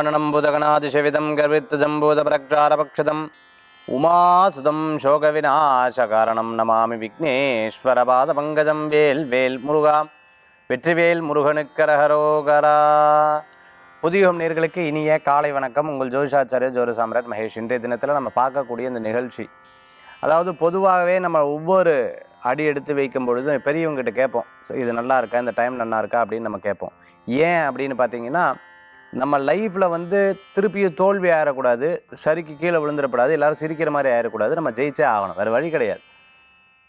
ஞானநம்புதகனாதிசவிதம் கர்வித்தஜம்பூதபரக்ஷாரபக்ஷதம் உமாசுதம் சோகவிநாசகாரணம் நமாமி விக்னேஸ்வரபாத பங்கஜம் வேல் வேல் முருகா. வெற்றிவேல் முருகனுக்கரகரோகரா புதியோகம் நேர்களுக்கு இனிய காலை வணக்கம். உங்கள் ஜோதிஷாச்சாரிய ஜோர சாம்ராஜ் மகேஷ். இன்றைய தினத்தில் நம்ம பார்க்கக்கூடிய இந்த நிகழ்ச்சி. அதாவது பொதுவாகவே நம்ம ஒவ்வொரு அடி எடுத்து வைக்கும் பொழுதும் பெரியவங்ககிட்ட கேட்போம். இது நல்லா இருக்கா? இந்த டைம் நல்லா இருக்கா? அப்படின்னு நம்ம கேட்போம். ஏன் அப்படின்னு பார்த்தீங்கன்னா நம்ம லைஃப்பில் வந்து திருப்பியும் தோல்வி ஆயிடக்கூடாது சரிக்கு கீழே விழுந்துடக்கூடாது எல்லோரும் சிரிக்கிற மாதிரி ஆயிடக்கூடாது நம்ம ஜெயிச்சே ஆகணும் வேறு வழி கிடையாது.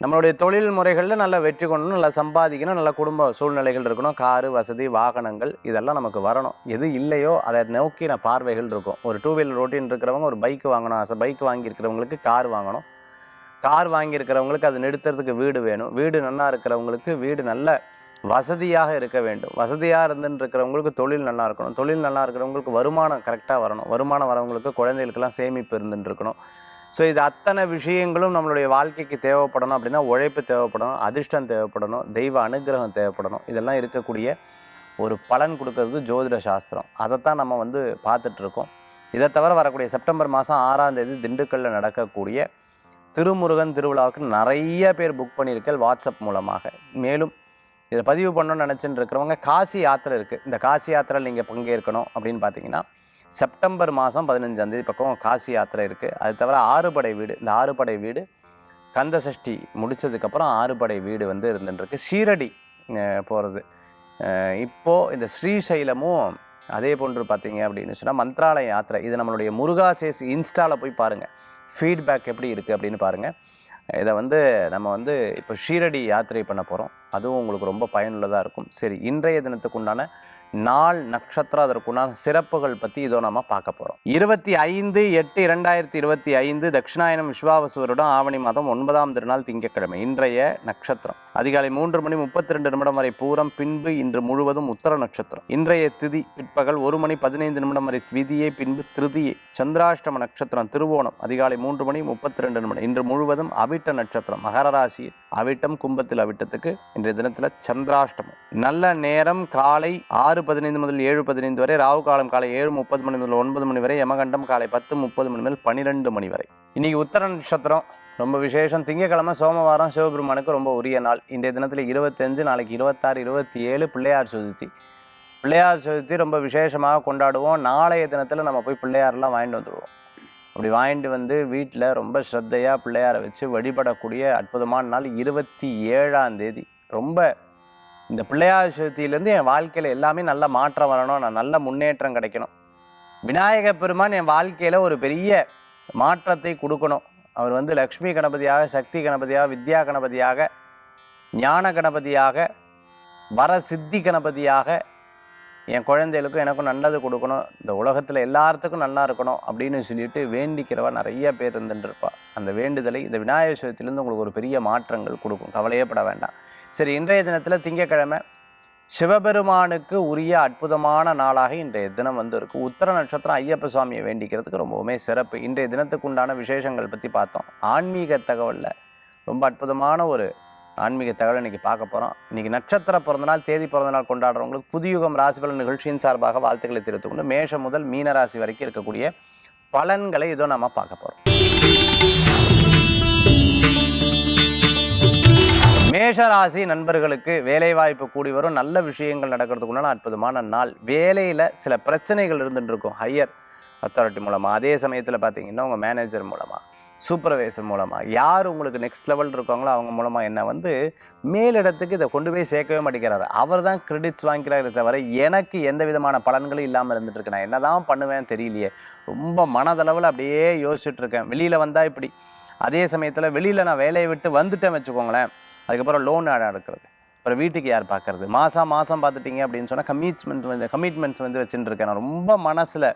நம்மளுடைய தொழில் முறைகளில் நல்லா வெற்றி கொள்ளணும் நல்லா சம்பாதிக்கணும் நல்ல குடும்ப சூழ்நிலைகள் இருக்கணும் காரு வசதி வாகனங்கள் இதெல்லாம் நமக்கு வரணும். எது இல்லையோ அதை நோக்கின பார்வைகள் இருக்கும். ஒரு டூ வீலர் ரோட்டின் இருக்கிறவங்க ஒரு பைக் வாங்கணும் ஆசை. பைக் வாங்கியிருக்கிறவங்களுக்கு கார் வாங்கணும். கார் வாங்கியிருக்கிறவங்களுக்கு அது நிறுத்துறதுக்கு வீடு வேணும். வீடு நல்லா இருக்கிறவங்களுக்கு வீடு நல்ல வசதியாக இருக்க வேண்டும். வசதியாக இருந்துன்னு இருக்கிறவங்களுக்கு தொழில் நல்லா இருக்கணும். தொழில் நல்லா இருக்கிறவங்களுக்கு வருமானம் கரெக்டாக வரணும். வருமானம் வரவங்களுக்கு குழந்தைகளுக்கெல்லாம் சேமிப்பு இருந்துட்டு இருக்கணும் ஸோ இது அத்தனை விஷயங்களும் நம்மளுடைய வாழ்க்கைக்கு தேவைப்படணும் அப்படின்னா உழைப்பு தேவைப்படணும் அதிர்ஷ்டம் தேவைப்படணும் தெய்வ அனுகிரகம் தேவைப்படணும். இதெல்லாம் இருக்கக்கூடிய ஒரு பலன் கொடுக்கறது ஜோதிட சாஸ்திரம். அதைத்தான் நம்ம வந்து பார்த்துட்ருக்கோம். இதை தவிர வரக்கூடிய செப்டம்பர் மாதம் ஆறாம் தேதி திண்டுக்கல்லில் நடக்கக்கூடிய திருமுருகன் திருவிழாவுக்கு நிறைய பேர் புக் பண்ணியிருக்கேன் வாட்ஸ்அப் மூலமாக. மேலும் இதை பதிவு பண்ணணும்னு நினச்சிட்டு இருக்கிறவங்க காசி யாத்திரை இருக்குது இந்த காசி யாத்திரையில் நீங்கள் பங்கேற்கணும் அப்படின்னு பார்த்தீங்கன்னா செப்டம்பர் மாதம் பதினஞ்சாந்தேதி பக்கம் காசி யாத்திரை இருக்குது அது தவிர ஆறுபடை வீடு இந்த ஆறுபடை வீடு கந்த சஷ்டி முடிச்சதுக்கப்புறம் ஆறுபடை வீடு வந்து இருந்துட்டுருக்கு ஷீரடி போகிறது இப்போது இந்த ஸ்ரீசைலமும் அதே போன்று பார்த்தீங்க அப்படின்னு சொன்னால் மந்த்ராலய யாத்திரை இது நம்மளுடைய முருகாசேஸ் இன்ஸ்டாவில் போய் பாருங்கள் ஃபீட்பேக் எப்படி இருக்குது அப்படின்னு பாருங்கள் இதை வந்து நம்ம வந்து இப்போ ஷீரடி யாத்திரை பண்ண போகிறோம் அதுவும் உங்களுக்கு ரொம்ப பயனுள்ளதாக இருக்கும். சரி இன்றைய தினத்துக்கு உண்டான நாள் நட்சத்திரம் அதற்குண்டான சிறப்புகள் பற்றி இதோ நம்ம பார்க்க போகிறோம் இருபத்தி ஐந்து எட்டு இரண்டாயிரத்தி இருபத்தி ஐந்து தட்சிணாயனம் விஸ்வாவசுவருடன் ஆவணி மாதம் ஒன்பதாம் திருநாள் திங்கட்கிழமை இன்றைய நட்சத்திரம். அதிகாலை மூன்று மணி முப்பத்தி ரெண்டு நிமிடம் வரை பூரம் பின்பு இன்று முழுவதும் உத்தர நட்சத்திரம். இன்றைய திதி பிற்பகல் ஒரு மணி பதினைந்து நிமிடம் வரை விதியை பின்பு திருதியை. சந்திராஷ்டம நட்சத்திரம் திருவோணம் அதிகாலை மூன்று மணி முப்பத்தி ரெண்டு நிமிடம். இன்று முழுவதும் அவிட்ட நட்சத்திரம் மகர ராசியில். அவிட்டம் கும்பத்தில் அவிட்டத்துக்கு இன்றைய தினத்தில் சந்திராஷ்டமம். நல்ல நேரம் காலை ஆறு பதினைந்து முதல் ஏழு பதினைந்து வரை ராகு காலம் காலை ஏழு முப்பது மணி முதல் ஒன்பது மணி வரை யமகண்டம் காலை பத்து முப்பது மணி முதல் பன்னிரெண்டு மணி வரை. இன்னைக்கு உத்தர நட்சத்திரம் ரொம்ப விசேஷம். திங்கக்கிழமை சோமவாரம் சிவபெருமானுக்கு ரொம்ப உரிய நாள். இன்றைய தினத்தில் இருபத்தஞ்சு நாளைக்கு இருபத்தாறு இருபத்தி ஏழு பிள்ளையார் சதுர்த்தி. பிள்ளையார் சதுர்த்தி ரொம்ப விசேஷமாக கொண்டாடுவோம். நாளைய தினத்தில் நம்ம போய் பிள்ளையாரெல்லாம் வாங்கிட்டு வந்துடுவோம் அப்படி வாங்கிட்டு வந்து வீட்டில் ரொம்ப ஸ்ரத்தையாக பிள்ளையாரை வச்சு வழிபடக்கூடிய அற்புதமான நாள் இருபத்தி ஏழாம் தேதி. ரொம்ப இந்த பிள்ளையார் சதுர்த்தியிலேருந்து என் வாழ்க்கையில் எல்லாமே நல்ல மாற்றம் வரணும். நான் நல்ல முன்னேற்றம் கிடைக்கணும். விநாயக பெருமான் என் வாழ்க்கையில் ஒரு பெரிய மாற்றத்தை கொடுக்கணும். அவர் வந்து லக்ஷ்மி கணபதியாக சக்தி கணபதியாக வித்யா கணபதியாக ஞான கணபதியாக வர சித்தி கணபதியாக என் குழந்தைகளுக்கும் எனக்கும் நல்லது கொடுக்கணும். இந்த உலகத்தில் எல்லாத்துக்கும் நல்லா இருக்கணும் அப்படின்னு சொல்லிட்டு வேண்டிக்கிறவா நிறைய பேர் இருந்துருப்பா அந்த வேண்டுதலை இந்த விநாயகர் சதுர்த்தியிலேருந்து உங்களுக்கு ஒரு பெரிய மாற்றங்கள் கொடுக்கும். கவலையே பட வேண்டாம். சரி இன்றைய தினத்தில் திங்கக்கிழமை சிவபெருமானுக்கு உரிய அற்புதமான நாளாக இன்றைய தினம் வந்து உத்தர நட்சத்திரம் ஐயப்ப சுவாமியை வேண்டிக்கிறதுக்கு ரொம்பவுமே சிறப்பு. இன்றைய தினத்துக்கு உண்டான விசேஷங்கள் பற்றி பார்த்தோம். ஆன்மீக தகவலில். ரொம்ப அற்புதமான ஒரு ஆன்மீக தகவல் இன்னைக்கு பார்க்க போகிறோம் இன்னைக்கு நட்சத்திர பிறந்தநாள் தேதி பிறந்தநாள் கொண்டாடுறவங்களுக்கு புதுயுகம் ராசிபலன் நிகழ்ச்சியின் சார்பாக வாழ்த்துக்களை தெரிவித்துக் கொண்டு மேஷம் முதல் மீன ராசி வரைக்கும் இருக்கக்கூடிய பலன்களை இதோ நம்ம பார்க்க போகிறோம் மேஷராசி நண்பர்களுக்கு வேலைவாய்ப்பு கூடி வரும். நல்ல விஷயங்கள் நடக்கிறதுக்குண்டான அற்புதமான நாள். வேலையில் சில பிரச்சனைகள் இருந்துட்டு இருக்கும். ஹையர் அத்தாரிட்டி மூலமாக அதே சமயத்தில் பார்த்தீங்கன்னா உங்கள் மேனேஜர் மூலமாக சூப்பர்வைசர் மூலமாக யார் உங்களுக்கு நெக்ஸ்ட் லெவல் இருக்காங்களோ அவங்க மூலமாக என்ன வந்து மேலிடத்துக்கு இதை கொண்டு போய் சேர்க்கவே மாட்டேங்கிறாரு. அவர் தான் கிரெடிட்ஸ் வாங்கிக்கிறாரு தவிர எனக்கு எந்த விதமான பலன்களும் இல்லாமல் இருந்துட்டு இருக்கு. நான் என்ன தான் பண்ணுவேன் தெரியலையே. ரொம்ப மனதளவில் அப்படியே யோசிச்சுட்டு இருக்கேன். வெளியில் வந்தால் இப்படி. அதே சமயத்தில் வெளியில் நான் வேலையை விட்டு வந்துட்டேன் வச்சுக்கோங்களேன். அதுக்கப்புறம் லோன் எடுக்கிறது அப்புறம் வீட்டுக்கு யார் பார்க்கறது? மாதம் மாதம் பார்த்துட்டீங்க அப்படின்னு சொன்னால் கமிட்மெண்ட் வந்து கமிட்மெண்ட்ஸ் வந்து வச்சுட்டு இருக்கேன். நான் ரொம்ப மனசில்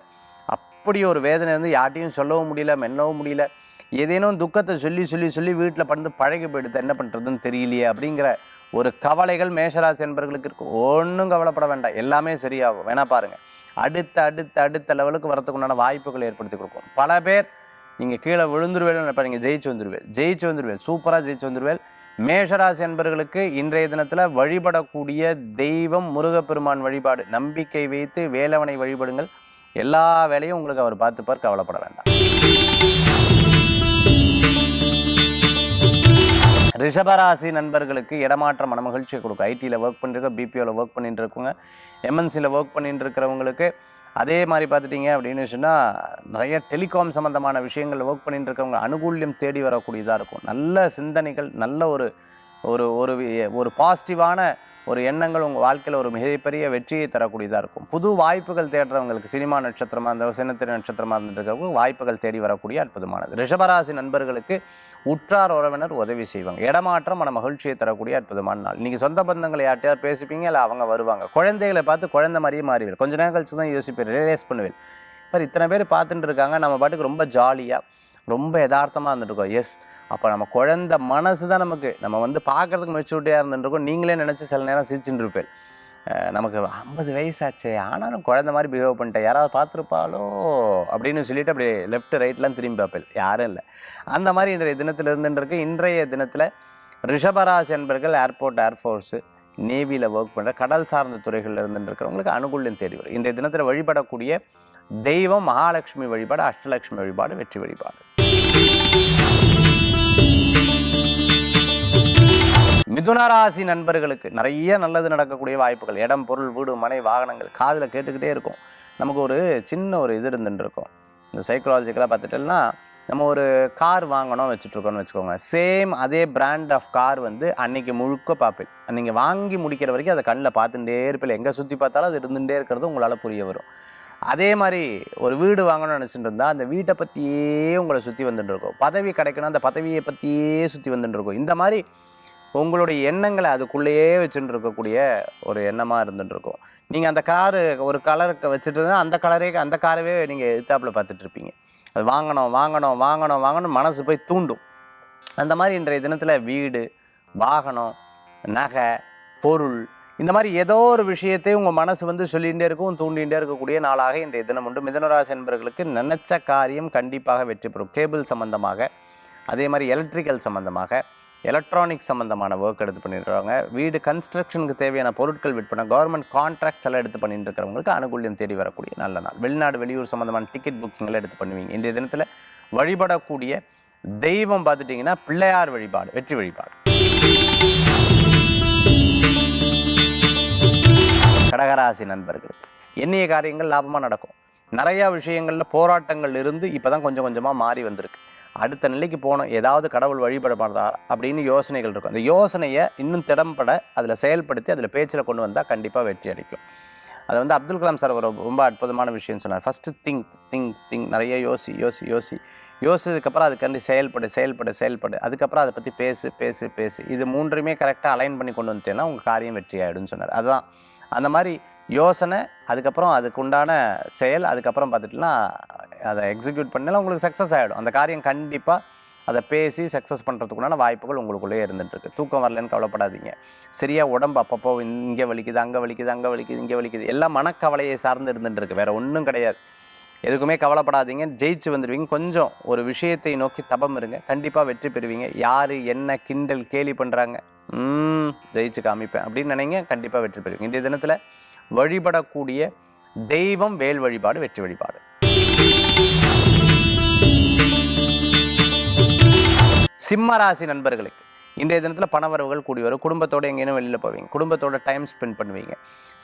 அப்படி ஒரு வேதனை வந்து யார்ட்டையும் சொல்லவும் முடியல மெல்லவும் முடியல. ஏதேனும் துக்கத்தை சொல்லி சொல்லி சொல்லி வீட்டில் படுத்து பழகி போயிடுது? என்ன பண்ணுறதுன்னு தெரியலையே அப்படிங்கிற ஒரு கவலைகள் மேஷராசி என்பர்களுக்கு இருக்கும் ஒன்றும் கவலைப்பட வேண்டாம். எல்லாமே சரியாகும். வேணா பாருங்கள் அடுத்த அடுத்த அடுத்த லெவலுக்கு வரத்துக்கு உண்டான வாய்ப்புகளை ஏற்படுத்தி கொடுக்கும். பல பேர் நீங்கள் கீழே விழுந்துருவேன்னு நினைப்பா நீங்கள் ஜெயிச்சு வந்துருவேன் ஜெயிச்சு வந்துருவேல் சூப்பராக ஜெயிச்சு வந்துருவேல் மேஷராசி என்பர்களுக்கு இன்றைய தினத்தில் வழிபடக்கூடிய தெய்வம் முருகப்பெருமான் வழிபாடு. நம்பிக்கை வைத்து வேலவனை வழிபடுங்கள். எல்லா வேலையும் உங்களுக்கு அவர் பார்த்துப்பார். கவலைப்பட வேண்டாம். ரிஷபராசி நண்பர்களுக்கு இடமாற்ற மன மகிழ்ச்சியை கொடுக்கும். ஐடியில் ஒர்க் பண்ணிருக்க பிபிஓவில் ஒர்க் பண்ணிட்டு இருக்கவங்க எம்என்சியில் ஒர்க் பண்ணிட்டு இருக்கிறவங்களுக்கு அதே மாதிரி பார்த்துட்டிங்க அப்படின்னு சொன்னால் நிறைய டெலிகாம் சம்மந்தமான விஷயங்கள் ஒர்க் பண்ணிட்டு இருக்கவங்க அனுகூல்யம் தேடி வரக்கூடியதாக இருக்கும். நல்ல சிந்தனைகள் நல்ல ஒரு ஒரு ஒரு ஒரு பாசிட்டிவான ஒரு எண்ணங்கள் உங்கள் வாழ்க்கையில் ஒரு மிகப்பெரிய வெற்றியை தரக்கூடியதாக இருக்கும். புது வாய்ப்புகள் தேடுறவங்களுக்கு சினிமா நட்சத்திரமாக இருந்தாலும் சின்னத்திரை நட்சத்திரமாக இருந்துருக்கிறவங்க வாய்ப்புகள் தேடி வரக்கூடிய அற்புதமானது. ரிஷபராசி நண்பர்களுக்கு உற்றார் உறவினர் உதவி செய்வாங்க. இடமாற்றம் மன மகிழ்ச்சியை தரக்கூடிய அற்புதமான நாள். நீங்கள் சொந்த பந்தங்களை யார்ட்டையாவது பேசிப்பீங்க இல்லை அவங்க வருவாங்க. குழந்தைகளை பார்த்து குழந்தை மாதிரியே மாறிவிடும் கொஞ்ச நேரம் கழிச்சு தான் யோசிப்பேன் ரியலைஸ் பண்ணுவேன். இப்போ இத்தனை பேர் பார்த்துட்டு இருக்காங்க நம்ம பாட்டுக்கு ரொம்ப ஜாலியாக ரொம்ப யதார்த்தமாக இருந்துட்டுருக்கோம். எஸ் அப்போ நம்ம குழந்தை மனசு தான் நமக்கு. நம்ம வந்து பார்க்கறதுக்கு மெச்சூரிட்டியாக இருந்துருக்கோம் நீங்களே நினச்சி சில நேரம் சிரிச்சுட்டு இருப்பேன் நமக்கு ஐம்பது வயசாச்சு ஆனாலும் குழந்த மாதிரி பிஹேவ் பண்ணிட்டேன் யாராவது பார்த்துருப்பாளோ அப்படின்னு சொல்லிட்டு அப்படியே லெஃப்ட் ரைட்லாம் திரும்பி பார்ப்பேன். யாரும் இல்லை. அந்த மாதிரி இன்றைய தினத்தில் இருந்துருக்கு இன்றைய தினத்தில் ரிஷபராஜ் என்பர்கள் ஏர்போர்ட் ஏர்ஃபோர்ஸு நேவியில் ஒர்க் பண்ணுற கடல் சார்ந்த துறைகளில் இருந்துருக்கிறவங்களுக்கு அனுகூலம் தேடி வரும். இன்றைய தினத்தில் வழிபடக்கூடிய தெய்வம் மகாலட்சுமி வழிபாடு அஷ்டலட்சுமி வழிபாடு வெற்றி வழிபாடு. மிதுனராசி நண்பர்களுக்கு நிறைய நல்லது நடக்கக்கூடிய வாய்ப்புகள். இடம் பொருள் வீடு மனை வாகனங்கள் காதில் கேட்டுக்கிட்டே இருக்கும். நமக்கு ஒரு சின்ன ஒரு இது இருந்துருக்கும் இந்த சைக்கலாஜிக்கலாக பார்த்துட்டோம்னா நம்ம ஒரு கார் வாங்கணும் வச்சுட்ருக்கோம்னு வச்சுக்கோங்க. சேம் அதே பிராண்ட் ஆஃப் கார் வந்து அன்னைக்கு முழுக்க பார்ப்பேன். நீங்கள் வாங்கி முடிக்கிற வரைக்கும் அதை கண்ணில் பார்த்துட்டே இருப்பேன். எங்கே சுற்றி பார்த்தாலும் அது இருந்துகிட்டே இருக்கிறது உங்களால் புரிய வரும். அதே மாதிரி ஒரு வீடு வாங்கணும்னு நினச்சிட்டு இருந்தால் அந்த வீட்டை பற்றியே உங்களை சுற்றி வந்துட்டு இருக்கும் பதவி கிடைக்கணும் அந்த பதவியை பற்றியே சுற்றி வந்துட்டு இருக்கும் இந்த மாதிரி உங்களுடைய எண்ணங்களை அதுக்குள்ளேயே வச்சுட்டு இருக்கக்கூடிய ஒரு எண்ணமாக இருந்துட்டு இருக்கும் நீங்கள் அந்த காரு ஒரு கலருக்கு வச்சுட்டு இருந்தால் அந்த கலரே அந்த காரவே நீங்கள் எதிர்த்தாப்பில் பார்த்துட்டு இருப்பீங்க அது வாங்கணும் வாங்கணும் வாங்கணும் வாங்கணும் மனசு போய் தூண்டும். அந்த மாதிரி இன்றைய தினத்தில் வீடு வாகனம் நகை பொருள் இந்த மாதிரி ஏதோ ஒரு விஷயத்தை உங்கள் மனசு வந்து சொல்லிகிட்டே இருக்கும் தூண்டிகிட்டே இருக்கக்கூடிய நாளாக இன்றைய தினம் உண்டு. மிதனராசி என்பவர்களுக்கு நினைச்ச காரியம் கண்டிப்பாக வெற்றி பெறும். கேபிள் சம்பந்தமாக அதே மாதிரி எலக்ட்ரிக்கல் சம்பந்தமாக எலக்ட்ரானிக் சம்மந்தமான ஒர்க் எடுத்து பண்ணிடுறாங்க வீடு கன்ஸ்ட்ரக்ஷனுக்கு தேவையான பொருட்கள் விற்பனை கவர்மெண்ட் கான்ட்ராக்ட்ஸ் எல்லாம் எடுத்து பண்ணிட்டு இருக்கிறவங்களுக்கு அனுகூலியம் தேடி வரக்கூடிய நல்ல நாள். வெளிநாடு வெளியூர் சம்மந்தமான டிக்கெட் புக்கிங்லாம் எடுத்து பண்ணுவீங்க. இன்றைய தினத்தில் வழிபடக்கூடிய தெய்வம் பார்த்துட்டிங்கன்னா பிள்ளையார் வழிபாடு வெற்றி வழிபாடு. கடகராசி நண்பர்கள் எண்ணிய காரியங்கள் லாபமாக நடக்கும். நிறையா விஷயங்களில் போராட்டங்கள் இருந்து இப்போ தான் கொஞ்சம் கொஞ்சமாக மாறி வந்திருக்கு. அடுத்த நிலைக்கு போகணும். ஏதாவது கடவுள் வழிபடப்படுறதா அப்படின்னு யோசனைகள் இருக்கும். அந்த யோசனையை இன்னும் திறம்பட அதில் செயல்படுத்தி அதில் பேச்சில் கொண்டு வந்தால் கண்டிப்பாக வெற்றி அளிக்கும். அது வந்து அப்துல் கலாம் சார் ஒரு ரொம்ப அற்புதமான விஷயம் சொன்னார். ஃபஸ்ட்டு திங்க் திங்க் திங்க் நிறைய யோசி யோசி யோசி. யோசிச்சதுக்கப்புறம் அதுக்காண்டி செயல்படு செயல்படு செயல்படு. அதுக்கப்புறம் அதை பற்றி பேசு பேசு பேசு. இது மூன்றுமே கரெக்டாக அலைன் பண்ணி கொண்டு வந்துட்டேன்னா உங்கள் காரியம் வெற்றி ஆகிடும்னு சொன்னார். அதுதான் அந்த மாதிரி யோசனை அதுக்கப்புறம் அதுக்கு உண்டான செயல் அதுக்கப்புறம் பார்த்துட்டுனா அதை எக்ஸிக்யூட் பண்ணலாம் உங்களுக்கு சக்ஸஸ் ஆகிடும் அந்த காரியம் கண்டிப்பாக அதை பேசி சக்ஸஸ் பண்ணுறதுக்குண்டான வாய்ப்புகள் உங்களுக்குள்ளேயே இருந்துகிட்ருக்கு தூக்கம் வரலன்னு கவலைப்படாதீங்க. சரியாக உடம்பு அப்பப்போ இங்கே வலிக்குது அங்கே வலிக்குது அங்கே வலிக்குது இங்கே வலிக்குது. எல்லாம் மனக்கவலையை சார்ந்து இருந்துட்டுருக்கு. வேறு ஒன்றும் கிடையாது. எதுக்குமே கவலைப்படாதீங்க. ஜெயிச்சு வந்துடுவீங்க. கொஞ்சம் ஒரு விஷயத்தை நோக்கி தபம் இருங்க. கண்டிப்பாக வெற்றி பெறுவீங்க. யார் என்ன கிண்டல் கேலி பண்ணுறாங்க ம் ஜெயிச்சு காமிப்பேன். அப்படின்னு நினைங்க. கண்டிப்பாக வெற்றி பெறுவீங்க. இன்றைய தினத்தில் வழிபடக்கூடிய தெய்வம் வேல் வழிபாடு வெற்றி வழிபாடு. சிம்ம ராசி நண்பர்களுக்கு இன்றைய தினத்தில் பணவரவுகள் கூடி வரும். குடும்பத்தோட எங்கேயும் வெளியில் போவீங்க. குடும்பத்தோட டைம் ஸ்பெண்ட் பண்ணுவீங்க.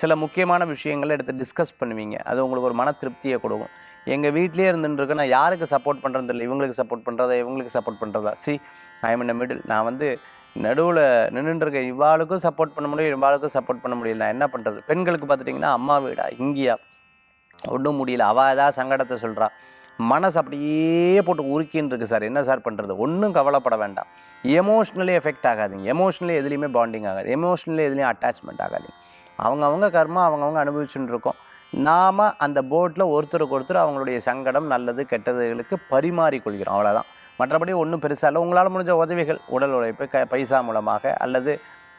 சில முக்கியமான விஷயங்களை எடுத்து டிஸ்கஸ் பண்ணுவீங்க. அது உங்களுக்கு ஒரு மன திருப்தியை கொடுக்கும். எங்கள் வீட்லேயே இருந்துட்டு நான் யாருக்கு சப்போர்ட் பண்ணுறது இல்லை இவங்களுக்கு சப்போர்ட் பண்ணுறதா இவங்களுக்கு சப்போர்ட் பண்ணுறதா C I M in middle நான் வந்து நடுவில் நின்றுருக்க இவ்வாளுக்கும் சப்போர்ட் பண்ண முடியும் இவ்வாளுக்கும் சப்போர்ட் பண்ண முடியல. என்ன பண்ணுறது பெண்களுக்கு பார்த்துட்டிங்கன்னா அம்மா வீடா? இங்கேயா? ஒன்றும் முடியல. அவள் ஏதாவது சங்கடத்தை சொல்கிறா மனசு அப்படியே போட்டு உருக்கின்னு இருக்கு சார். என்ன சார் பண்ணுறது ஒன்றும் கவலைப்பட வேண்டாம். எமோஷ்னலி எஃபெக்ட் ஆகாதுங்க. எமோஷ்னலி எதுலேயுமே பாண்டிங் ஆகாது. எமோஷ்னலி எதுலேயும் அட்டாச்மெண்ட் ஆகாதீங்க அவங்கவுங்க கர்மா அவங்கவுங்க அனுபவிச்சுட்டு இருக்கோம் நாம் அந்த போட்டில் ஒருத்தருக்கு ஒருத்தர் அவங்களுடைய சங்கடம் நல்லது கெட்டதுகளுக்கு பரிமாறிக்கொள்கிறோம். அவ்வளோதான் மற்றபடி ஒன்றும் பெருசாக இல்லை. உங்களால் முடிஞ்ச உதவிகள் உடல் உழைப்பு க பைசா மூலமாக அல்லது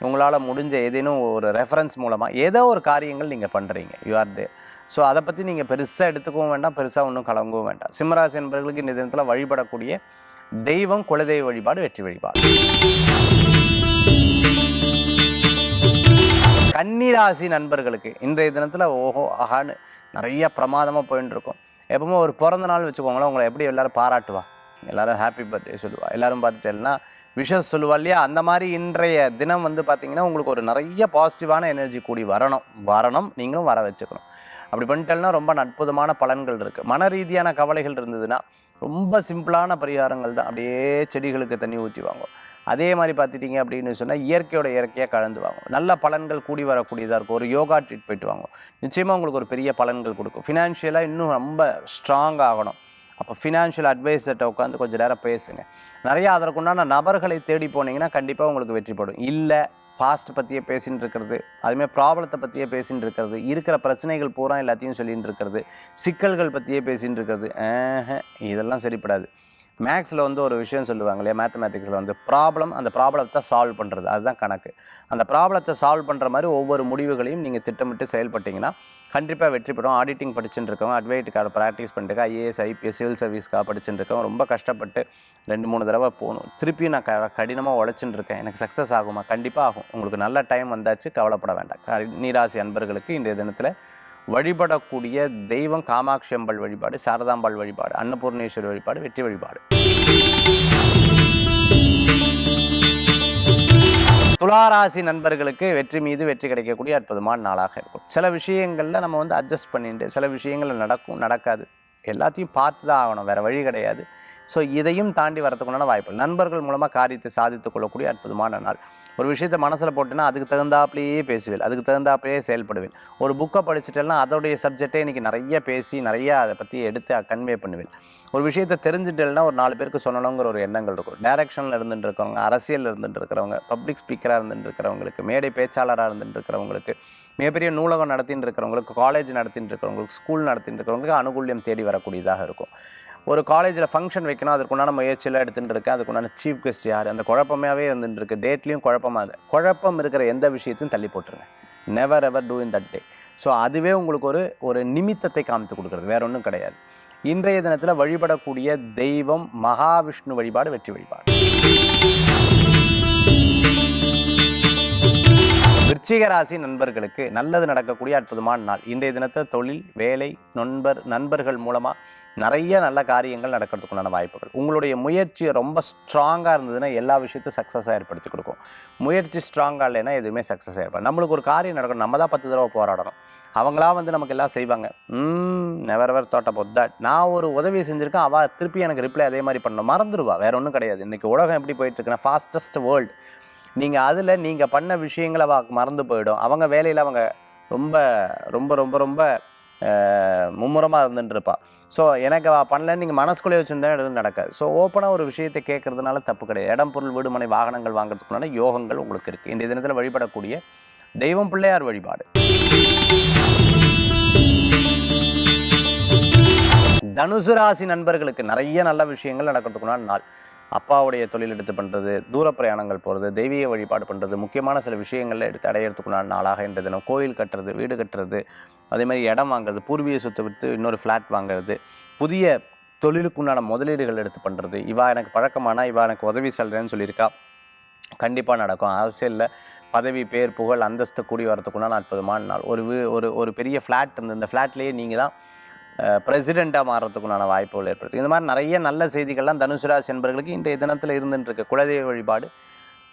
உங்களால் முடிஞ்ச ஏதேனும் ஒரு ரெஃபரன்ஸ் மூலமாக ஏதோ ஒரு காரியங்கள் நீங்கள் பண்ணுறீங்க யூ ஆர் தே ஸோ அதை பற்றி நீங்கள் பெருசாக எடுத்துக்கவும் வேண்டாம் பெருசாக ஒன்றும் கலங்கவும் வேண்டாம். சிம்மராசி என்பவர்களுக்கு இந்த தினத்தில் வழிபடக்கூடிய தெய்வம் குலதெய்வ வழிபாடு வெற்றி வழிபாடு. கன்னிராசி நண்பர்களுக்கு இந்த தினத்தில் ஓஹோ ஆஹான்னு நிறைய பிரமாதமாக போயின்னு இருக்கும் எப்பவுமே ஒரு பிறந்த நாள் வச்சுக்கோங்களேன் உங்களை எப்படி எல்லாரும் பாராட்டுவா எல்லாரும் ஹாப்பி பர்த்டே சொல்லுவா. எல்லாரும் பார்த்துட்டேன்னா விஷஸ் சொல்லுவா இல்லையா? அந்த மாதிரி இன்றைய தினம் வந்து பார்த்தீங்கன்னா உங்களுக்கு ஒரு நிறைய பாசிட்டிவான எனர்ஜி கூடி வரணும். வரணும். நீங்களும் வர வச்சுக்கணும். அப்படி பண்ணிட்டேன்னா ரொம்ப அற்புதமான பலன்கள் இருக்குது மன ரீதியான கவலைகள் இருந்ததுன்னா ரொம்ப சிம்பிளான பரிகாரங்கள் தான். அப்படியே செடிகளுக்கு தண்ணி ஊற்றி வாங்கும். அதே மாதிரி பார்த்துட்டிங்க அப்படின்னு சொன்னால் இயற்கையோட இயற்கையாக கலந்து வாங்கும். நல்ல பலன்கள் கூடி வரக்கூடியதாக இருக்கும். ஒரு யோகா ட்ரீட் போயிட்டு வாங்கும். நிச்சயமாக உங்களுக்கு ஒரு பெரிய பலன்கள் கொடுக்கும். ஃபினான்ஷியலாக இன்னும் ரொம்ப ஸ்ட்ராங் ஆகணும். அப்போ ஃபினான்ஷியல் அட்வைசர்கிட்ட உட்காந்து கொஞ்சம் நேரம் பேசுங்க. நிறைய அதற்குண்டான நபர்களை தேடி போனீங்கன்னா கண்டிப்பாக உங்களுக்கு வெற்றி வெற்றிப்படும் இல்லை பாஸ்ட் பற்றியே பேசின்னு இருக்கிறது அதுமாதிரி ப்ராப்ளத்தை பற்றியே பேசின்னு இருக்கிறது இருக்கிற பிரச்சனைகள் பூரா எல்லாத்தையும் சொல்லின்னு இருக்கிறது சிக்கல்கள் பற்றியே பேசின்னு இருக்கிறது. ஆஹ், இதெல்லாம் சரிப்படாது. மேக்ஸில் வந்து ஒரு விஷயம் சொல்லுவாங்க இல்லையா மேத்தமேட்டிக்ஸில் வந்து ப்ராப்ளம் அந்த ப்ராப்ளத்தை சால்வ் பண்ணுறது அதுதான் கணக்கு. அந்த ப்ராப்ளத்தை சால்வ் பண்ணுற மாதிரி ஒவ்வொரு முடிவுகளையும் நீங்கள் திட்டமிட்டு செயல்பட்டீங்கன்னா கண்டிப்பாக வெற்றி பெறும். ஆடிட்டிங் படிச்சுட்டு இருக்கவங்க அட்வைட்டுக்காக ப்ராக்டிஸ் பண்ணிட்டு ஐஏஎஸ் ஐபிஎஸ் சிவில் சர்வீஸ்க்காக படிச்சுட்டு ரொம்ப கஷ்டப்பட்டு ரெண்டு மூணு தடவை போகணும். திருப்பியும் நான் க கடினமாக உழைச்சிட்டு இருக்கேன் எனக்கு சக்ஸஸ் ஆகுமா? கண்டிப்பாக ஆகும். உங்களுக்கு நல்ல டைம் வந்தாச்சு கவலைப்பட வேண்டாம். க- நீராசி அன்பர்களுக்கு இன்றைய தினத்தில் வழிபடக்கூடிய தெய்வம் காமாட்சி அம்பாள் வழிபாடு சாரதாம்பாள் வழிபாடு அன்னபூர்ணேஸ்வரி வழிபாடு வெற்றி வழிபாடு. துளாராசி நண்பர்களுக்கு வெற்றி மீது வெற்றி கிடைக்கக்கூடிய அற்புதமான நாளாக இருக்கும். சில விஷயங்களில் நம்ம வந்து அட்ஜஸ்ட் பண்ணிட்டு சில விஷயங்கள் நடக்கும் நடக்காது. எல்லாத்தையும் பார்த்து தான் ஆகணும் வேறு வழி கிடையாது. ஸோ இதையும் தாண்டி வரதுக்குள்ளான வாய்ப்பு நண்பர்கள் மூலமாக காரியத்தை சாதித்துக் கொள்ளக்கூடிய அற்புதமான நாள். ஒரு விஷயத்தை மனசில் போட்டுன்னா அதுக்கு தகுந்தாப்புலேயே பேசுவேன் அதுக்கு தகுந்தாப்புலேயே செயல்படுவேன். ஒரு புக்கை படிச்சுட்டேன்னா அதோடைய சப்ஜெக்டே இன்றைக்கி நிறைய பேசி நிறையா அதை பற்றி எடுத்து கன்வே பண்ணுவேன். ஒரு விஷயத்தை தெரிஞ்சுட்டேன்னா ஒரு நாலு பேருக்கு சொல்லணுங்கிற ஒரு எண்ணங்கள் இருக்கும். டேரக்ஷனில் இருந்துட்டு இருக்கிறவங்க அரசியலில் இருந்துட்டு இருக்கிறவங்க பப்ளிக் ஸ்பீக்கராக இருந்துட்டு இருக்கிறவங்களுக்கு மேடை பேச்சாளராக இருந்துட்டு இருக்கிறவங்களுக்கு மிகப்பெரிய நூலகம் நடத்தின்னு இருக்கிறவங்களுக்கு காலேஜ் நடத்தின்னு இருக்கிறவங்களுக்கு ஸ்கூல் நடத்தின்னு இருக்கிறவங்களுக்கு அனுகூல்யம் தேடி வரக்கூடியதாக இருக்கும். ஒரு காலேஜில் ஃபங்க்ஷன் வைக்கணும் அதுக்குண்டான முயற்சியெல்லாம் எடுத்துகிட்டு இருக்கேன் அதுக்குண்டான சீஃப் கெஸ்ட் யார் அந்த குழப்பமாகவே இருந்துட்டு இருக்கு டேட்லேயும் குழப்பமாக இருக்குது குழப்பம் இருக்கிற எந்த விஷயத்தையும் தள்ளி போட்டுருங்க. Never ever do in that day so அதுவே உங்களுக்கு ஒரு ஒரு நிமித்தத்தை காமித்து கொடுக்குறது. வேற ஒன்றும் கிடையாது. இன்றைய தினத்தில் வழிபடக்கூடிய தெய்வம் மகாவிஷ்ணு வழிபாடு வெற்றி வழிபாடு. விருச்சிக ராசி நண்பர்களுக்கு நல்லது நடக்கக்கூடிய அற்புதமான நாள். இன்றைய தினத்தை தொழில் வேலை நண்பர் நண்பர்கள் மூலமாக நிறைய நல்ல காரியங்கள் நடக்கிறதுக்குண்டான வாய்ப்புகள். உங்களுடைய முயற்சி ரொம்ப ஸ்ட்ராங்காக இருந்ததுன்னா எல்லா விஷயத்தையும் சக்ஸஸாக ஏற்படுத்தி கொடுக்கும். முயற்சி ஸ்ட்ராங்காக இல்லைன்னா எதுவுமே சக்ஸஸ் ஏற்படும் நம்மளுக்கு ஒரு காரியம் நடக்கணும். நம்ம தான் பத்து தடவை போராடணும். அவங்களாம் வந்து நமக்கு எல்லாம் செய்வாங்க. ம் நெவர் எவர் தோட்ட போத் தட் நான் ஒரு உதவி செஞ்சுருக்கேன் அவள் திருப்பி எனக்கு ரிப்ளை அதே மாதிரி பண்ணணும். மறந்துடுவா வேற ஒன்றும் கிடையாது. இன்றைக்கி உலகம் எப்படி போயிட்டுருக்குன்னா ஃபாஸ்டஸ்ட் வேர்ல்டு நீங்கள் அதில் நீங்கள் பண்ண விஷயங்களை அவ மறந்து போயிடும். அவங்க வேலையில் அவங்க ரொம்ப ரொம்ப ரொம்ப ரொம்ப மும்முரமாக இருந்துட்டுருப்பா ஸோ எனக்கு அவள் பண்ணலன்னு நீங்கள் மனசுக்குள்ளே வச்சுருந்தா எதுவும் நடக்காது. ஸோ ஓப்பனாக ஒரு விஷயத்தை கேட்கறதுனால தப்பு கிடையாது. இடம் பொருள் வீடுமனை வாகனங்கள் வாங்குறதுக்குள்ளான யோகங்கள் உங்களுக்கு இருக்குது இந்த தினத்தில் வழிபடக்கூடிய தெய்வம் பிள்ளையார் வழிபாடு. தனுசு ராசி நண்பர்களுக்கு நிறைய நல்ல விஷயங்கள் நடக்கிறதுக்குண்டான நாள். அப்பாவுடைய தொழில் எடுத்து பண்ணுறது தூர பிரயாணங்கள் போகிறது தெய்வீக வழிபாடு பண்ணுறது முக்கியமான சில விஷயங்களில் எடுத்து அடையிறதுக்குண்டான நாளாக இன்ற தினம். கோயில் கட்டுறது வீடு கட்டுறது அதே மாதிரி இடம் வாங்குறது பூர்வீக சொத்தை விட்டு இன்னொரு ஃப்ளாட் வாங்குறது புதிய தொழிலுக்குண்டான முதலீடுகள் எடுத்து பண்ணுறது இவா எனக்கு பழக்கமானால் இவா எனக்கு உதவி செல்றேன்னு சொல்லியிருக்கா. கண்டிப்பாக நடக்கும். அரசியலில் பதவி பேர் புகழ் அந்தஸ்து கூடி வரத்துக்குன்னா அற்புதமான நாள். ஒரு ஒரு ஒரு பெரிய ஃப்ளாட் இருந்து இந்த ஃப்ளாட்லேயே நீங்கள் தான் பிரசிடெண்ட்டாக மாறுறதுக்குண்டான வாய்ப்புகள் ஏற்படுது. இந்த மாதிரி நிறைய நல்ல செய்திகள்லாம் தனுசு ராசி என்பவர்களுக்கு இன்றைய தினத்தில் இருந்துட்டு இருக்க குலதெய்வ வழிபாடு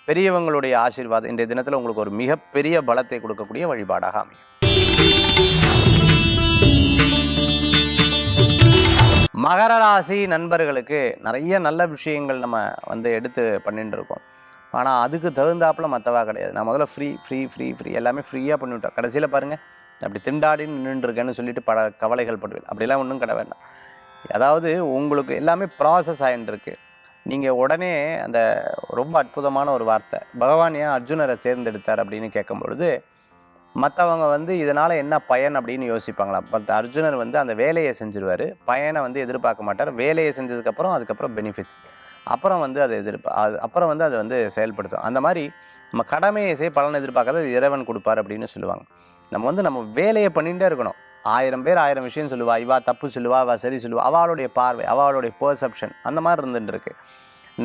பெரியவங்களுடைய ஆசீர்வாதம் இன்றைய தினத்தில் உங்களுக்கு ஒரு மிகப்பெரிய பலத்தை கொடுக்கக்கூடிய வழிபாடாக அமையும். மகர ராசி நண்பர்களுக்கு நிறைய நல்ல விஷயங்கள் நம்ம வந்து எடுத்து பண்ணிட்டு இருக்கோம் ஆனால் அதுக்கு தகுந்தாப்புல மற்றவா கிடையாது. நான் முதல்ல ஃப்ரீ ஃப்ரீ ஃப்ரீ ஃப்ரீ எல்லாமே ஃப்ரீயாக பண்ணிவிட்டோம். கடைசியில் பாருங்கள் அப்படி திண்டாடி நின்றுருக்கேன்னு சொல்லிட்டு பல கவலைகள் படுவேன். அப்படிலாம் ஒன்றும் கிட வேண்டாம். அதாவது உங்களுக்கு எல்லாமே ப்ராசஸ் ஆகிட்டுருக்கு நீங்கள் உடனே அந்த ரொம்ப அற்புதமான ஒரு வார்த்தை பகவான் ஏன் அர்ஜுனரை தேர்ந்தெடுத்தார் அப்படின்னு கேட்கும் பொழுது மற்றவங்க வந்து இதனால் என்ன பயன் அப்படின்னு யோசிப்பாங்களாம். பட் அர்ஜுனர் வந்து அந்த வேலையை செஞ்சிருவார். பயனை வந்து எதிர்பார்க்க மாட்டார். வேலையை செஞ்சதுக்கப்புறம் அதுக்கப்புறம் பெனிஃபிட்ஸ் அப்புறம் வந்து அதை எதிர்ப்பா அது அப்புறம் வந்து அதை வந்து செயல்படுத்தும். அந்த மாதிரி நம்ம கடமையை செய்ய பலன் எதிர்பார்க்காத இறைவன் கொடுப்பார் அப்படின்னு சொல்லுவாங்க. நம்ம வந்து நம்ம வேலையை பண்ணிகிட்டே இருக்கணும். ஆயிரம் பேர் ஆயிரம் விஷயம் சொல்லுவா இவா தப்பு சொல்லுவா அவள் சரி சொல்லுவா அவளுடைய பார்வை அவளுடைய பெர்செப்ஷன் அந்த மாதிரி இருந்துட்டு இருக்கு.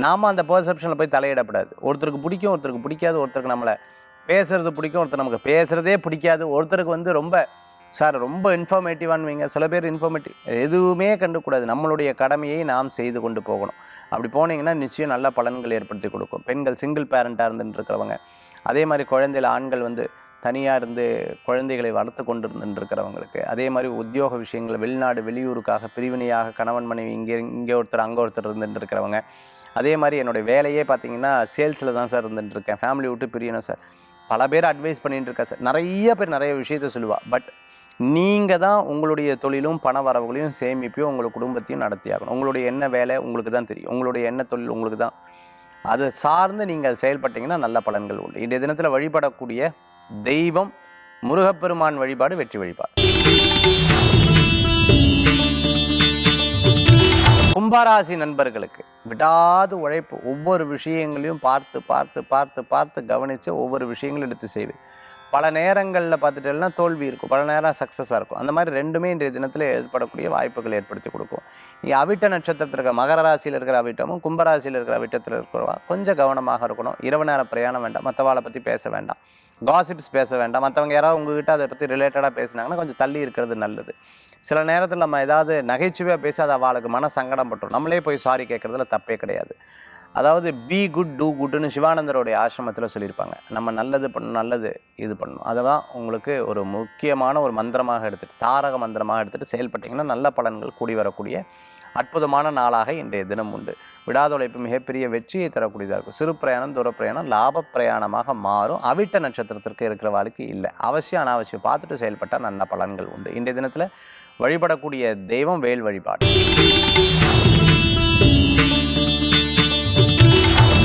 நாம் அந்த பெர்செப்ஷனில் போய் தலையிடக்கூடாது ஒருத்தருக்கு பிடிக்கும் ஒருத்தருக்கு பிடிக்காது ஒருத்தருக்கு நம்மளை பேசுறது பிடிக்கும் ஒருத்தர் நமக்கு பேசுகிறதே பிடிக்காது. ஒருத்தருக்கு வந்து ரொம்ப சார் ரொம்ப இன்ஃபர்மேட்டிவானுவீங்க சில பேர் இன்ஃபர்மேட்டிவ் எதுவுமே கண்டுக்கூடாது நம்மளுடைய கடமையை நாம் செய்து கொண்டு போகணும். அப்படி போனீங்கன்னா நிச்சயம் நல்ல பலன்கள் ஏற்படுத்தி கொடுக்கும். பெண்கள் சிங்கிள் பேரண்ட்டாக இருந்துட்டு இருக்கிறவங்க. அதே மாதிரி குழந்தையில ஆண்கள் வந்து தனியாக இருந்து குழந்தைகளை வளர்த்து கொண்டு இருந்துட்டு அதே மாதிரி உத்தியோக விஷயங்கள் வெளிநாடு வெளியூருக்காக பிரிவினையாக கணவன் மனைவி இங்கே இங்கே ஒருத்தர் அங்கே ஒருத்தர் இருந்துட்டுருக்கிறவங்க அதே மாதிரி என்னுடைய வேலையே பார்த்தீங்கன்னா சேல்ஸில் தான் சார் இருந்துட்டுருக்கேன் ஃபேமிலி விட்டு பிரியணும் சார். பல பேர் அட்வைஸ் பண்ணிகிட்டு இருக்கேன் சார். நிறைய பேர் நிறைய விஷயத்த சொல்லுவா. பட் நீங்கள் தான் உங்களுடைய தொழிலும் பண வரவுகளையும் சேமிப்பையும் உங்கள் குடும்பத்தையும் நடத்தியாகணும் உங்களுடைய என்ன வேலை உங்களுக்கு தான் தெரியும். உங்களுடைய என்ன தொழில் உங்களுக்கு தான். அதை சார்ந்து நீங்கள் செயல்பட்டீங்கன்னா நல்ல பலன்கள் உண்டு. இன்றைய தினத்தில் வழிபடக்கூடிய தெய்வம் முருகப்பெருமான் வழிபாடு வெற்றி வழிபாடு. கும்பராசி நண்பர்களுக்கு விடாது உழைப்பு. ஒவ்வொரு விஷயங்களையும் பார்த்து பார்த்து பார்த்து பார்த்து கவனித்து ஒவ்வொரு விஷயங்களும் எடுத்து செய்வேன் பல நேரங்களில் பார்த்துட்டேன்னா தோல்வி இருக்கும். பல நேரம் சக்ஸஸாக இருக்கும். அந்த மாதிரி ரெண்டுமே இன்றைய தினத்தில் ஏற்படக்கூடிய வாய்ப்புகள் ஏற்படுத்தி கொடுக்கும். இங்கே அவிட்ட நட்சத்திரத்தில் இருக்கிற மகர ராசியில் இருக்கிற அவிட்டமும் கும்பராசியில் இருக்கிற அவிட்டத்தில் இருக்கிறவா கொஞ்சம் கவனமாக இருக்கணும். இரவு நேர பிரயாணம் வேண்டாம். மற்றவாளை பற்றி பேச வேண்டாம். காசிப்ஸ் பேச வேண்டாம். மற்றவங்க யாராவது உங்ககிட்ட அதை பற்றி ரிலேட்டடாக பேசினாங்கன்னா கொஞ்சம் தள்ளி இருக்கிறது நல்லது. சில நேரத்தில் நம்ம ஏதாவது நகைச்சுவையாக பேசி அது அவளுக்கு மன சங்கடம் பட்டுரும். நம்மளே போய் சாரி கேட்குறதுல தப்பே கிடையாது. அதாவது பி குட் டூ குட்னு சிவானந்தருடைய ஆசிரமத்தில் சொல்லியிருப்பாங்க. நம்ம நல்லது பண்ணணும் நல்லது இது பண்ணணும் அதுதான் உங்களுக்கு ஒரு முக்கியமான ஒரு மந்திரமாக எடுத்துகிட்டு தாரக மந்திரமாக எடுத்துகிட்டு செயல்பட்டிங்கன்னா நல்ல பலன்கள் கூடி வரக்கூடிய அற்புதமான நாளாக இன்றைய தினம் உண்டு. விடாத உழைப்பு மிகப்பெரிய வெற்றியை தரக்கூடியதாக இருக்கும். சிறு பிரயாணம் தூர பிரயாணம் லாப பிரயாணமாக மாறும். அவிட்ட நட்சத்திரத்திற்கு இருக்கிற வாழ்க்கை இல்லை. அவசியம் அனாவசியம் பார்த்துட்டு செயல்பட்டால் நல்ல பலன்கள் உண்டு. இன்றைய தினத்தில் வழிபடக்கூடிய தெய்வம் வேல் வழிபாடு.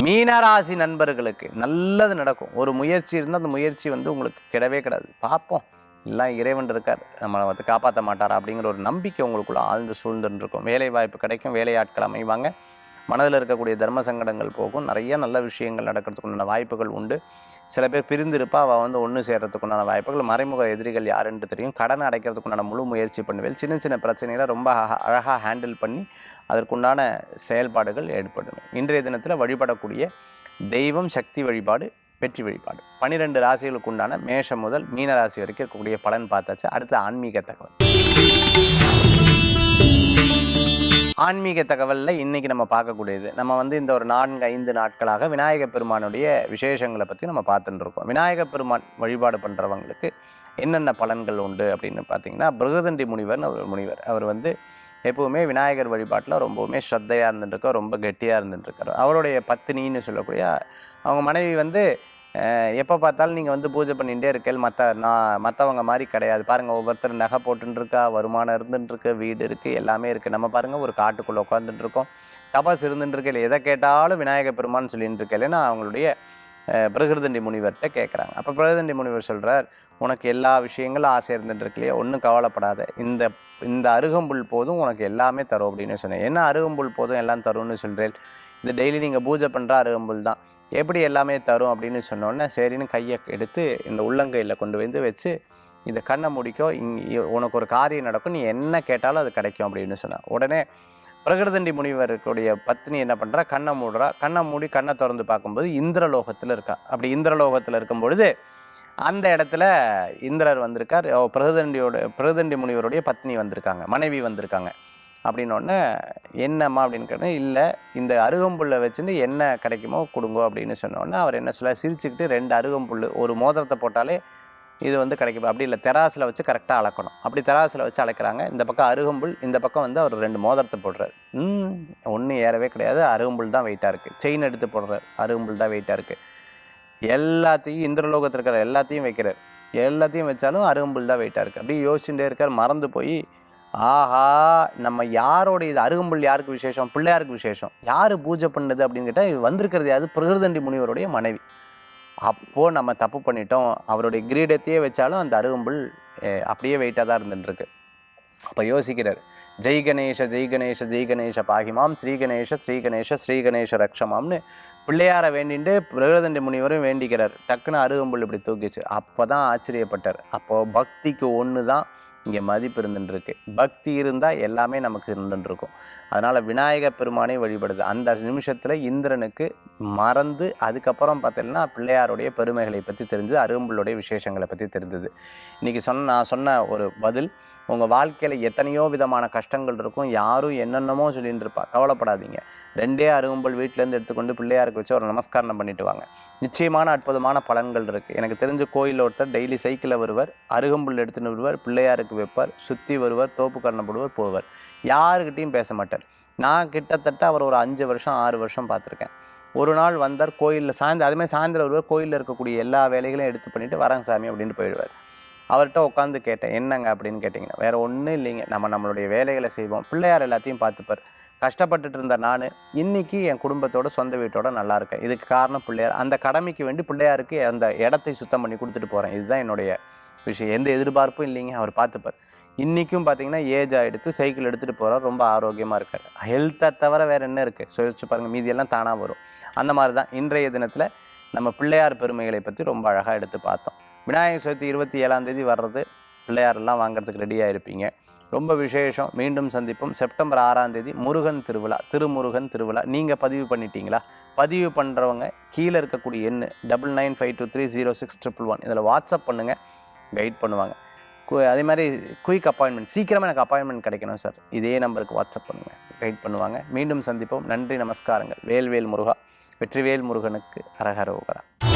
மீனராசி நண்பர்களுக்கு நல்லது நடக்கும். ஒரு முயற்சி இருந்தால் அந்த முயற்சி வந்து உங்களுக்கு கிடவே கிடாது. பார்ப்போம். எல்லாம் இறைவன் இருக்கார். நம்மளை வந்து காப்பாற்ற மாட்டாரா அப்படிங்கிற ஒரு நம்பிக்கை உங்களுக்குள்ள ஆழ்ந்து சூழ்ந்துருக்கும் வேலை வாய்ப்பு கிடைக்கும் வேலையாட்கள் அமைவாங்க. மனதில் இருக்கக்கூடிய தர்ம சங்கடங்கள் போகும். நிறைய நல்ல விஷயங்கள் நடக்கிறதுக்குண்டான வாய்ப்புகள் உண்டு. சில பேர் பிரிந்திருப்பா அவள் வந்து ஒன்று சேர்கிறதுக்குண்டான வாய்ப்புகள். மறைமுக எதிரிகள் யாருன்னு தெரியும். கடன் அடைக்கிறதுக்குண்டான முழு முயற்சி பண்ணுவேன். சின்ன சின்ன பிரச்சனைகளை ரொம்ப அழகாக ஹேண்டில் பண்ணி அதற்குண்டான செயல்பாடுகள் ஏற்படும் இன்றைய தினத்தில் வழிபடக்கூடிய தெய்வம் சக்தி வழிபாடு வெற்றி வழிபாடு பன்னிரெண்டு ராசிகளுக்கு உண்டான மேஷம் முதல் மீன ராசி வரைக்கும் இருக்கக்கூடிய பலன் பார்த்தாச்சு. அடுத்து ஆன்மீக தகவல். ஆன்மீக தகவலில் இன்னைக்கு நம்ம பார்க்கக்கூடியது நம்ம வந்து இந்த ஒரு நான்கு ஐந்து நாட்களாக விநாயக பெருமானுடைய விசேஷங்களை பற்றி நம்ம பார்த்துட்டு இருக்கோம். விநாயக பெருமான் வழிபாடு பண்ணுறவங்களுக்கு என்னென்ன பலன்கள் உண்டு அப்படின்னு பார்த்தீங்கன்னா பிருகதண்டி முனிவர்னு ஒரு முனிவர். அவர் வந்து எப்போவுமே விநாயகர் வழிபாட்டில் ரொம்பவுமே ஸ்ரத்தையாக இருந்துட்டுருக்கார் ரொம்ப கெட்டியாக இருந்துட்டுருக்கார் அவருடைய பத்தினின்னு சொல்லக்கூடிய அவங்க மனைவி வந்து எப்போ பார்த்தாலும் நீங்கள் வந்து பூஜை பண்ணிகிட்டே இருக்கேள் மற்ற நான் மற்றவங்க மாதிரி கிடையாது. பாருங்கள் ஒவ்வொருத்தர் நகை போட்டுருக்கா வருமானம் இருந்துட்டுருக்கு வீடு இருக்குது எல்லாமே இருக்குது நம்ம பாருங்கள் ஒரு காட்டுக்குள்ளே உட்காந்துட்டுருக்கோம் தபாஸ் தபஸ் இல்லை எதை கேட்டாலும் விநாயகர் பெருமான்னு சொல்லிட்டு இருக்கேன்னா அவங்களுடைய பிரகிருதண்டி முனிவர்கிட்ட கேட்குறாங்க அப்போ பிரகிருதண்டி முனிவர் சொல்கிறார் உனக்கு எல்லா விஷயங்களும் ஆசை இருந்துட்டு ஒன்றும் கவலைப்படாத. இந்த இந்த அருகம்புல் போதும் உனக்கு எல்லாமே தரும் அப்படின்னு சொன்னேன். என்ன அருகம்புல் போதும் எல்லாம் தரும்னு சொல்கிறேன் இது டெய்லி நீங்கள் பூஜை பண்ணுற அருகம்புல் தான். எப்படி எல்லாமே தரும் அப்படின்னு சொன்னோன்னே சரின்னு கையை எடுத்து இந்த உள்ளங்கையில் கொண்டு வந்து வச்சு இந்த கண்ணை முடிக்கோ இங்கே உனக்கு ஒரு காரியம் நடக்கும் நீ என்ன கேட்டாலும் அது கிடைக்கும் அப்படின்னு சொன்னான் உடனே பிரகிருதண்டி முனிவருக்குடைய பத்னி என்ன பண்ணுறா கண்ணை மூடுறா. கண்ணை மூடி கண்ணை திறந்து பார்க்கும்போது இந்திரலோகத்தில் இருக்கா. அப்படி இந்திரலோகத்தில் இருக்கும் பொழுது அந்த இடத்துல இந்திரர் வந்திருக்கார். பிரகதண்டியோட பிரகதண்டி முனிவருடைய பத்னி வந்திருக்காங்க மனைவி வந்திருக்காங்க. அப்படின்னோடனே என்னம்மா? அப்படின்னு கேட்டேன் இல்லை இந்த அருகம்புல்லை வச்சுட்டு என்ன கிடைக்குமோ கொடுங்கோ அப்படின்னு சொன்னோடனே அவர் என்ன சொல்ல சிரிச்சுக்கிட்டு ரெண்டு அருகம்புல் ஒரு மோதிரத்தை போட்டாலே இது வந்து கிடைக்கும்? அப்படி இல்லை தெராசில் வச்சு கரெக்டாக அளக்கணும். அப்படி தெராசில் வச்சு அளக்கிறாங்க. இந்த பக்கம் அருகம்புல் இந்த பக்கம் வந்து அவர் ரெண்டு மோதிரத்தை போடுறாரு. ம் ஒன்றும் ஏறவே கிடையாது. அருகம்புல் தான் வெயிட்டாக இருக்குது செயின் எடுத்து போடுறாரு. அருகம்புல் தான் வெயிட்டாக இருக்குது எல்லாத்தையும் இந்திரலோகத்தில் இருக்கிற எல்லாத்தையும் வைக்கிறார். எல்லாத்தையும் வச்சாலும் அருகம்புல் தான் வெயிட்டாக இருக்குது அப்படியே யோசிச்சுட்டே இருக்கார். மறந்து போய் ஆஹா நம்ம யாரோட இது அருகம்புல் யாருக்கு விசேஷம்? பிள்ளையாருக்கு விசேஷம். யார் பூஜை பண்ணுது அப்படின்னு கேட்டால் வந்திருக்கிறது யாரு? பிரகிருதண்டி முனிவருடைய மனைவி. அப்போது நம்ம தப்பு பண்ணிட்டோம். அவருடைய கிரீடத்தையே வச்சாலும் அந்த அருகம்புல் அப்படியே வெயிட்டாக தான் இருந்துட்டுருக்கு. அப்போ யோசிக்கிறார். ஜெய் கணேஷ ஜெய் கணேஷ ஜெய் கணேஷ பாகிமாம் ஸ்ரீ கணேஷ ஸ்ரீ கணேஷ ஸ்ரீ கணேஷ ரக்ஷமாம்னு பிள்ளையாரை வேண்டிட்டு பிரகதண்டி முனிவரும் வேண்டிக்கிறார். டக்குன்னு அருகம்புல் இப்படி தூக்கிச்சு. அப்போ தான் ஆச்சரியப்பட்டார். அப்போது பக்திக்கு ஒன்று தான் இங்கே மதிப்பு இருந்துருக்கு பக்தி இருந்தால் எல்லாமே நமக்கு இருந்துருக்கும் அதனால் விநாயகர் பெருமானை வழிபடுது. அந்த நிமிஷத்தில் இந்திரனுக்கு மறந்து அதுக்கப்புறம் பார்த்தீங்கன்னா பிள்ளையாருடைய பெருமைகளை பற்றி தெரிஞ்சது அருகம்புள்ளுடைய விசேஷங்களை பற்றி தெரிஞ்சது. இன்றைக்கி சொன்ன நான் சொன்ன ஒரு பதில் உங்கள் வாழ்க்கையில் எத்தனையோ விதமான கஷ்டங்கள் இருக்கும். யாரும் என்னென்னமோ சொல்லிட்டு இருப்பா கவலைப்படாதீங்க. ரெண்டே அருகம்புல் வீட்டிலேருந்து எடுத்துக்கொண்டு பிள்ளையாருக்கு வச்சு ஒரு நமஸ்காரம் பண்ணிட்டு வாங்க. நிச்சயமான அற்புதமான பலன்கள் இருக்குது எனக்கு தெரிஞ்ச கோயிலில் ஒருத்தர் டெய்லி சைக்கிளில் வருவார். அருகம்புல் எடுத்துன்னு வருவார். பிள்ளையாருக்கு வைப்பார். சுற்றி வருவார். தோப்பு கரணம் போடுவார் போவார். யாருக்கிட்டையும் பேச மாட்டார். நான் கிட்டத்தட்ட அவர் ஒரு அஞ்சு வருஷம் ஆறு வருஷம் பார்த்துருக்கேன். ஒரு நாள் வந்தார் கோயிலில் சாயந்தரம் அதுமாதிரி சாயந்தரம் வருவார். கோயிலில் இருக்கக்கூடிய எல்லா வேலைகளையும் எடுத்து பண்ணிவிட்டு வரேங்க சாமி அப்படின்ட்டு போயிடுவார். அவர்கிட்ட உட்காந்து கேட்டேன் என்னங்க? அப்படின்னு கேட்டிங்கன்னா வேறு ஒன்றும் இல்லைங்க. நம்ம நம்மளுடைய வேலைகளை செய்வோம். பிள்ளையார் எல்லாத்தையும் பார்த்துப்பார். கஷ்டப்பட்டுட்டு இருந்த நான் இன்றைக்கி என் குடும்பத்தோட சொந்த வீட்டோட நல்லா இருக்கேன். இதுக்கு காரணம் பிள்ளையார். அந்த கடமைக்கு வேண்டி பிள்ளையாருக்கு அந்த இடத்தை சுத்தம் பண்ணி கொடுத்துட்டு போகிறேன் இதுதான் என்னுடைய விஷயம். எந்த எதிர்பார்ப்பும் இல்லைங்க. அவர் பார்த்துப்பார். இன்றைக்கும் பார்த்தீங்கன்னா ஏஜ் ஆகிடுத்து சைக்கிள் எடுத்துகிட்டு போகிறார் ரொம்ப ஆரோக்கியமாக இருக்கார். ஹெல்த்தை தவிர வேறு என்ன இருக்குது யோசிச்சு பாருங்கள் மீதியெல்லாம் தானாக வரும். அந்த மாதிரி தான் இன்றைய தினத்தில் நம்ம பிள்ளையார் பெருமைகளை பற்றி ரொம்ப அழகாக எடுத்து பார்த்தோம். விநாயகர் சதுர்த்தி இருபத்தி ஏழாம் தேதி வர்றது பிள்ளையாரெல்லாம் வாங்குறதுக்கு ரெடியாக இருப்பீங்க ரொம்ப விசேஷம் மீண்டும் சந்திப்போம். செப்டம்பர் ஆறாம் தேதி முருகன் திருவிழா திருமுருகன் திருவிழா. நீங்கள் பதிவு பண்ணிட்டீங்களா? பதிவு பண்ணுறவங்க கீழே இருக்கக்கூடிய எண் double nine five two three zero six triple one இதில் வாட்ஸ்அப் பண்ணுங்கள் கைட் பண்ணுவாங்க. கு- அதே மாதிரி குயிக் அப்பாயின்மெண்ட் சீக்கிரமாக எனக்கு அப்பாயின்மெண்ட் கிடைக்கணும் சார். இதே நம்பருக்கு வாட்ஸ்அப் பண்ணுங்கள் கைட் பண்ணுவாங்க. மீண்டும் சந்திப்போம். நன்றி நமஸ்காரங்கள். வேல்வேல் முருகா வெற்றிவேல் முருகனுக்கு அரகரோகரா